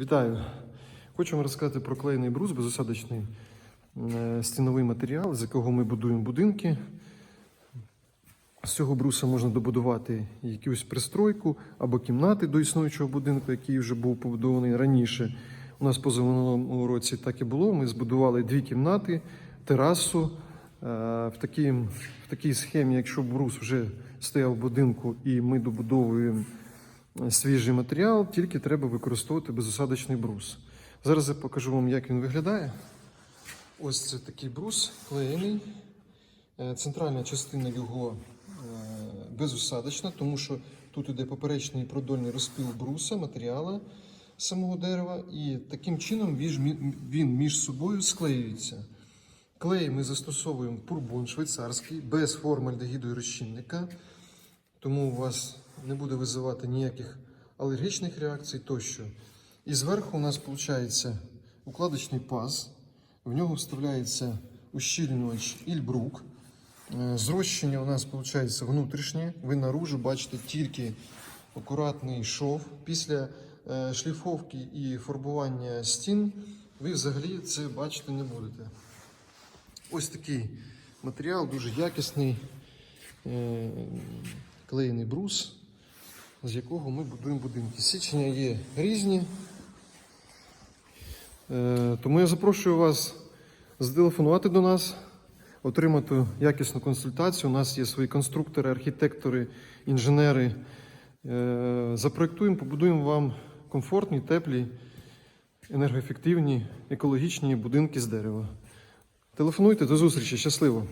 Вітаю! Хочу вам розказати про клеєний брус, безосадочний е, стіновий матеріал, з якого ми будуємо будинки. З цього бруса можна добудувати якусь пристройку або кімнати до існуючого будинку, який вже був побудований раніше. У нас позаминулому році так і було. Ми збудували дві кімнати, терасу. Е, В такій, в такій схемі, якщо брус вже стояв в будинку і ми добудовуємо свіжий матеріал, тільки треба використовувати безосадочний брус. Зараз я покажу вам, як він виглядає. Ось це такий брус клеєний. Е, Центральна частина його е, безосадочна, тому що тут іде поперечний продольний розпил бруса, матеріалу самого дерева, і таким чином він між собою склеюється. Клей ми застосовуємо пурбон швейцарський, без формальдегіду і розчинника, тому у вас не буде визивати ніяких алергічних реакцій тощо. І зверху у нас виходить укладочний паз, в нього вставляється ущільнювач Ільбрук. Е, Зрощення у нас виходить внутрішнє. Ви наружу бачите тільки акуратний шов. Після е, шліфовки і фарбування стін ви взагалі це бачити не будете. Ось такий матеріал, дуже якісний е, клеєний брус, з якого ми будуємо будинки. Січення є різні. Е, Тому я запрошую вас зателефонувати до нас, отримати якісну консультацію. У нас є свої конструктори, архітектори, інженери. Е, Запроектуємо, побудуємо вам комфортні, теплі, енергоефективні, екологічні будинки з дерева. Телефонуйте до зустрічі. Щасливо!